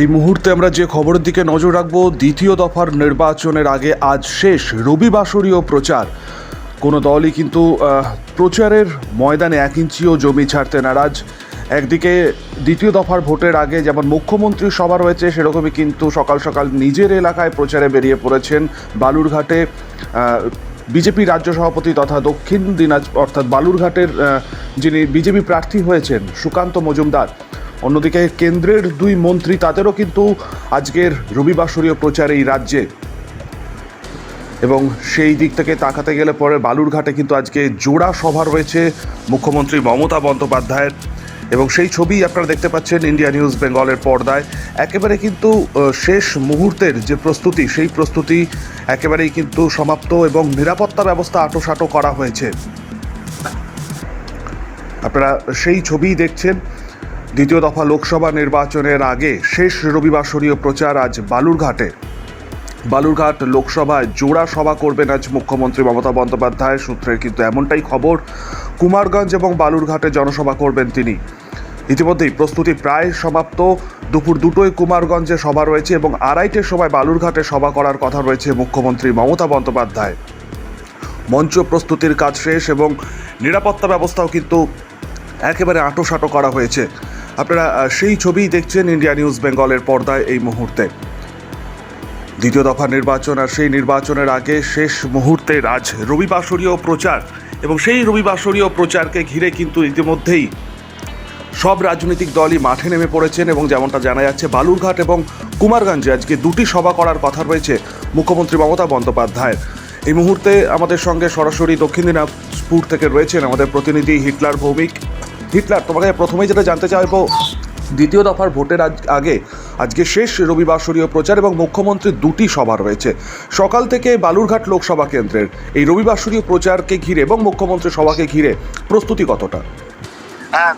এই মুহূর্তে আমরা যে খবরের দিকে নজর রাখব, দ্বিতীয় দফার নির্বাচনের আগে আজ শেষ রবিবাসরীয় প্রচার। কোনো দলই কিন্তু প্রচারের ময়দানে এক ইঞ্চিও জমি ছাড়তে নারাজ। একদিকে দ্বিতীয় দফার ভোটের আগে যেমন মুখ্যমন্ত্রী সভা রয়েছে, সেরকমই কিন্তু সকাল সকাল নিজের এলাকায় প্রচারে বেরিয়ে পড়েছেন বালুরঘাটে বিজেপি রাজ্য সভাপতি তথা দক্ষিণ দিনাজ, অর্থাৎ বালুরঘাটের যিনি বিজেপি প্রার্থী হয়েছেন, সুকান্ত মজুমদার। অন্যদিকে কেন্দ্রের দুই মন্ত্রী তাদেরও কিন্তু আজকের রবিবাসরীয় প্রচার এই রাজ্যে। এবং সেই দিক থেকে তাকাতে গেলে পরে বালুরঘাটে কিন্তু আজকে জোড়া সভা রয়েছে মুখ্যমন্ত্রী মমতা বন্দ্যোপাধ্যায়ের। এবং সেই ছবি আপনারা দেখতে পাচ্ছেন ইন্ডিয়া নিউজ বেঙ্গলের পর্দায়। একেবারে কিন্তু শেষ মুহূর্তের যে প্রস্তুতি, সেই প্রস্তুতি একেবারেই কিন্তু সমাপ্ত এবং নিরাপত্তা ব্যবস্থা আটোসাটো করা হয়েছে। আপনারা সেই ছবিই দেখছেন। দ্বিতীয় দফা লোকসভা নির্বাচনের আগে শেষ রবিবাসরীয় প্রচার আজ বালুরঘাটে। বালুরঘাট লোকসভায় জোড়া সভা করবেন আজ মুখ্যমন্ত্রী মমতা বন্দ্যোপাধ্যায়। সূত্রের কিন্তু এমনটাই খবর, কুমারগঞ্জ এবং বালুরঘাটে জনসভা করবেন তিনি। ইতিমধ্যেই প্রস্তুতি প্রায় সমাপ্ত। দুপুর দুটোয় কুমারগঞ্জে সভা রয়েছে এবং আড়াইটের সময় বালুরঘাটে সভা করার কথা রয়েছে মুখ্যমন্ত্রী মমতা বন্দ্যোপাধ্যায়। মঞ্চ প্রস্তুতির কাজ শেষ এবং নিরাপত্তা ব্যবস্থাও কিন্তু একেবারে আঁটোসাঁটো করা হয়েছে। আপনারা সেই ছবিই দেখছেন ইন্ডিয়া নিউজ বেঙ্গলের পর্দায় এই মুহূর্তে। দ্বিতীয় দফা নির্বাচন আর সেই নির্বাচনের আগে শেষ মুহূর্তে আজ রবিবাসরীয় প্রচার এবং সেই রবিবাসরীয় প্রচারকে ঘিরে কিন্তু ইতিমধ্যেই সব রাজনৈতিক দলই মাঠে নেমে পড়েছেন এবং যেমনটা জানা যাচ্ছে, বালুরঘাট এবং কুমারগঞ্জে আজকে দুটি সভা করার কথা রয়েছে মুখ্যমন্ত্রী মমতা বন্দ্যোপাধ্যায়ের। এই মুহূর্তে আমাদের সঙ্গে সরাসরি দক্ষিণ দিনাজপুর থেকে রয়েছেন আমাদের প্রতিনিধি হিটলার ভৌমিক। হিটলার, তোমাকে প্রথমেই যেটা জানতে চাইব, দ্বিতীয় দফার ভোটের আগে, আজকে শেষ রবিবাসরীয় প্রচার এবং মুখ্যমন্ত্রীর দুটি সভা রয়েছে। সকাল থেকে বালুরঘাট লোকসভা কেন্দ্রের এই রবিবাসরীয় প্রচারকে ঘিরে এবং মুখ্যমন্ত্রী সভাকে ঘিরে প্রস্তুতি কতটা?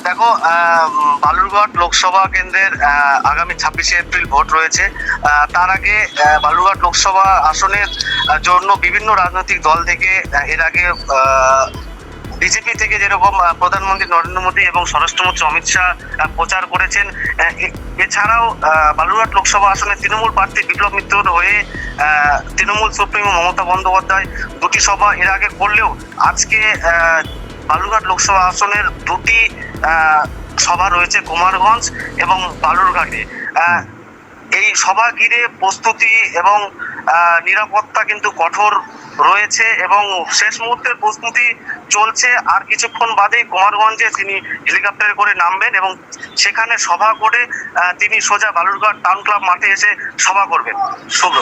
দেখো বালুরঘাট লোকসভা কেন্দ্রের আগামী ছাব্বিশে এপ্রিল ভোট রয়েছে। তার আগে বালুরঘাট লোকসভা আসনের জন্য বিভিন্ন রাজনৈতিক দল থেকে এর আগে বিজেপি থেকে যেরকম প্রধানমন্ত্রী নরেন্দ্র মোদী এবং স্বরাষ্ট্রমন্ত্রী অমিত শাহ প্রচার করেছেন এছাড়াও বালুরঘাট লোকসভা আসনে তৃণমূল প্রার্থী বিপ্লব মিত্রর হয়ে তৃণমূল সুপ্রিমো মমতা বন্দ্যোপাধ্যায় দুটি সভা এর আগে করলেও আজকে বালুরঘাট লোকসভা আসনের দুটি সভা রয়েছে কুমারগঞ্জ এবং বালুরঘাটে। এই সভা ঘিরে প্রস্তুতি এবং নিরাপত্তা কিন্তু কঠোর রয়েছে এবং শেষ মুহূর্তের প্রস্তুতি চলছে। আর কিছুক্ষণ বাদেই কুমারগঞ্জে তিনি হেলিকপ্টারে করে নামবেন এবং সেখানে সভা করে তিনি সোজা বালুরঘাট টাউন ক্লাব মাঠে এসে সভা করবেন। শুভ্র।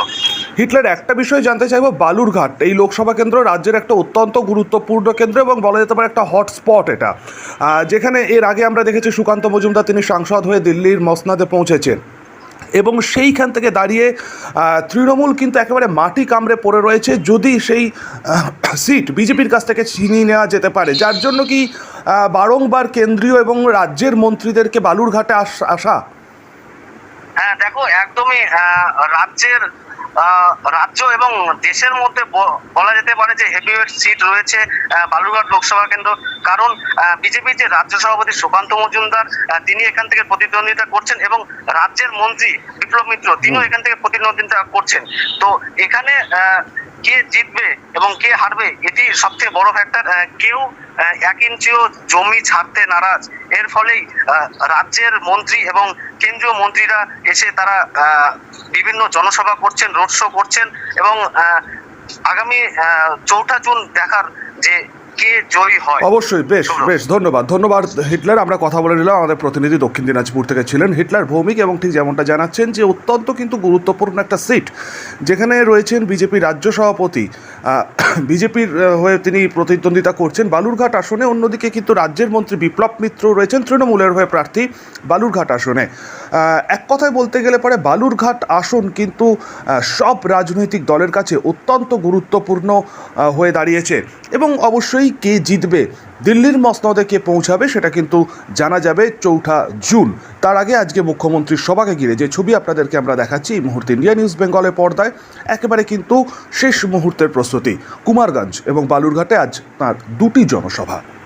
হিটলার, একটা বিষয় জানতে চাইব, বালুরঘাট, এই লোকসভা কেন্দ্র রাজ্যের একটা অত্যন্ত গুরুত্বপূর্ণ কেন্দ্র এবং বলা যেতে পারে একটা হটস্পট এটা। যেখানে এর আগে আমরা দেখেছি সুকান্ত মজুমদার, তিনি সাংসদ হয়ে দিল্লির মসনাদে পৌঁছেছেন। এবং সেইখান থেকে দাঁড়িয়ে তৃণমূল কিন্তু একেবারে মাটি কামড়ে পড়ে রয়েছে, যদি সেই সিট বিজেপির কাছ থেকে ছিনিয়ে নেওয়া যেতে পারে। যার জন্য কি বারংবার কেন্দ্রীয় এবং রাজ্যের মন্ত্রীদেরকে বালুরঘাটে আস- হ্যাঁ দেখো, একদমই রাজ্যের রাজ্য এবং দেশের মধ্যে বলা যেতে পারে যে হেভিওয়েট সিট রয়েছে বালুরঘাট লোকসভা কেন্দ্র। কারণ বিজেপির যে রাজ্য সভাপতি সুকান্ত মজুমদার তিনি এখান থেকে প্রতিদ্বন্দ্বিতা করছেন এবং রাজ্যের মন্ত্রী বিপ্লব মিত্র তিনিও এখান থেকে প্রতিদ্বন্দ্বিতা করছেন। তো এখানে আহ, কে জিতবে এবং কে হারবে, এটি সবচেয়ে বড় ফ্যাক্টর কেউ এক ইঞ্চিও জমি ছাড়তে নারাজ। এর ফলেই রাজ্যের মন্ত্রী এবং কেন্দ্রীয় মন্ত্রীরা এসে তারা বিভিন্ন জনসভা করছেন, রোড শো করছেন এবং আগামী চৌঠা জুন দেখার যে কে জয়ী হয়? অবশ্যই বেশ বেশ ধন্যবাদ। ধন্যবাদ হিটলার। আমরা কথা বলে নিলাম। আমাদের প্রতিনিধি দক্ষিণ দিনাজপুর থেকে ছিলেন হিটলার ভৌমিক এবং ঠিক যেমনটা জানাচ্ছেন যে অত্যন্ত কিন্তু গুরুত্বপূর্ণ একটা সিট যেখানে রয়েছেন বিজেপি রাজ্য সভাপতি বিজেপির হয়ে তিনি প্রতিদ্বন্দ্বিতা করছেন বালুরঘাট আসনে। অন্যদিকে কিন্তু রাজ্যের মন্ত্রী বিপ্লব মিত্র রয়েছেন তৃণমূলের হয়ে প্রার্থী বালুরঘাট আসনে। এক কথায় বলতে গেলে পরে বালুরঘাট আসন কিন্তু সব রাজনৈতিক দলের কাছে অত্যন্ত গুরুত্বপূর্ণ হয়ে দাঁড়িয়েছে। এবং অবশ্যই কে জিতবে? দিল্লির মসনদে কে পৌঁছাবে সেটা কিন্তু জানা যাবে চৌঠা জুন। তার আগে আজকে মুখ্যমন্ত্রীর সভাকে ঘিরে যে ছবি আপনাদেরকে আমরা দেখাচ্ছি, এই মুহূর্তে ইন্ডিয়া নিউজ বেঙ্গলের পর্দায়, একেবারে কিন্তু শেষ মুহূর্তের প্রস্তুতি। কুমারগঞ্জ এবং বালুরঘাটে আজ তার দুটি জনসভা।